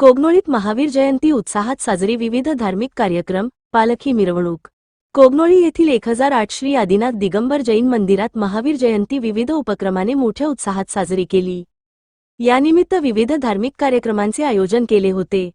कोगनोळीत महावीर जयंती उत्साहात साजरी विविध धार्मिक कार्यक्रम पालखी मिरवणूक. कोगनोळी येथील एक हजार आठ श्री आदिनाथ दिगंबर जैन मंदिरात महावीर जयंती विविध उपक्रमाने मोठ्या उत्साहात साजरी केली. यानिमित्त विविध धार्मिक कार्यक्रमांचे आयोजन केले होते.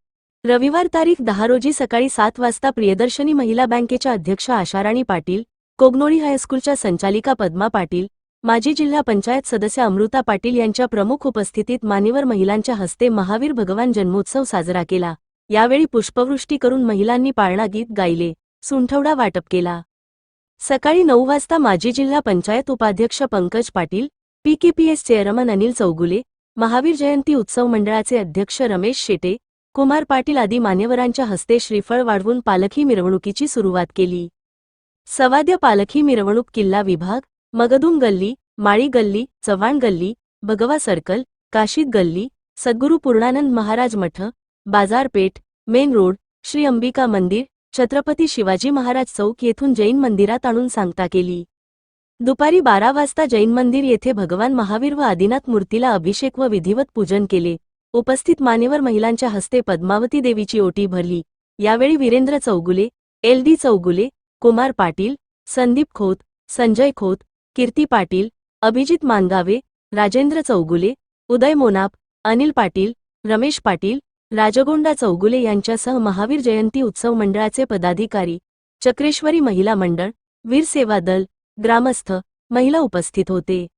रविवार तारीख दहा रोजी सकाळी सात वाजता प्रियदर्शनी महिला बँकेच्या अध्यक्ष आशाराणी पाटील कोगनोळी हायस्कूलच्या संचालिका पद्मा पाटील माजी जिल्हा पंचायत सदस्य अमृता पाटील यांच्या प्रमुख उपस्थितीत मान्यवर महिलांच्या हस्ते महावीर भगवान जन्मोत्सव साजरा केला. यावेळी पुष्पवृष्टी करून महिलांनी पाळणा गीत गायले. सुंठवडा वाटप केला. सकाळी नऊ वाजता माजी जिल्हा पंचायत उपाध्यक्ष पंकज पाटील पीकेपीएस चेअरमन अनिल चौगुले महावीर जयंती उत्सव मंडळाचे अध्यक्ष रमेश शेटे कुमार पाटील आदी मान्यवरांच्या हस्ते श्रीफळ वाढवून पालखी मिरवणुकीची सुरुवात केली. सवाद्य पालखी मिरवणूक किल्ला विभाग मगदुम गल्ली माळी गल्ली चव्हाण गल्ली भगवा सर्कल काशीद गल्ली सद्गुरू पूर्णानंद महाराज मठ बाजारपेठ मेन रोड श्री अंबिका मंदिर छत्रपती शिवाजी महाराज चौक येथून जैन मंदिरात आणून सांगता केली. दुपारी बारा वाजता जैन मंदिर येथे भगवान महावीर व आदिनाथ मूर्तीला अभिषेक व विधिवत पूजन केले. उपस्थित मान्यवर महिलांच्या हस्ते पद्मावती देवीची ओटी भरली. यावेळी वीरेंद्र चौगुले एल डी चौगुले कुमार पाटील संदीप खोत संजय खोत कीर्ती पाटील अभिजित मानगावे राजेंद्र चौगुले उदय मोनाप अनिल पाटील रमेश पाटील राजगोंडा चौगुले यांच्यासह महावीर जयंती उत्सव मंडळाचे पदाधिकारी चक्रेश्वरी महिला मंडळ वीर सेवा दल ग्रामस्थ महिला उपस्थित होते.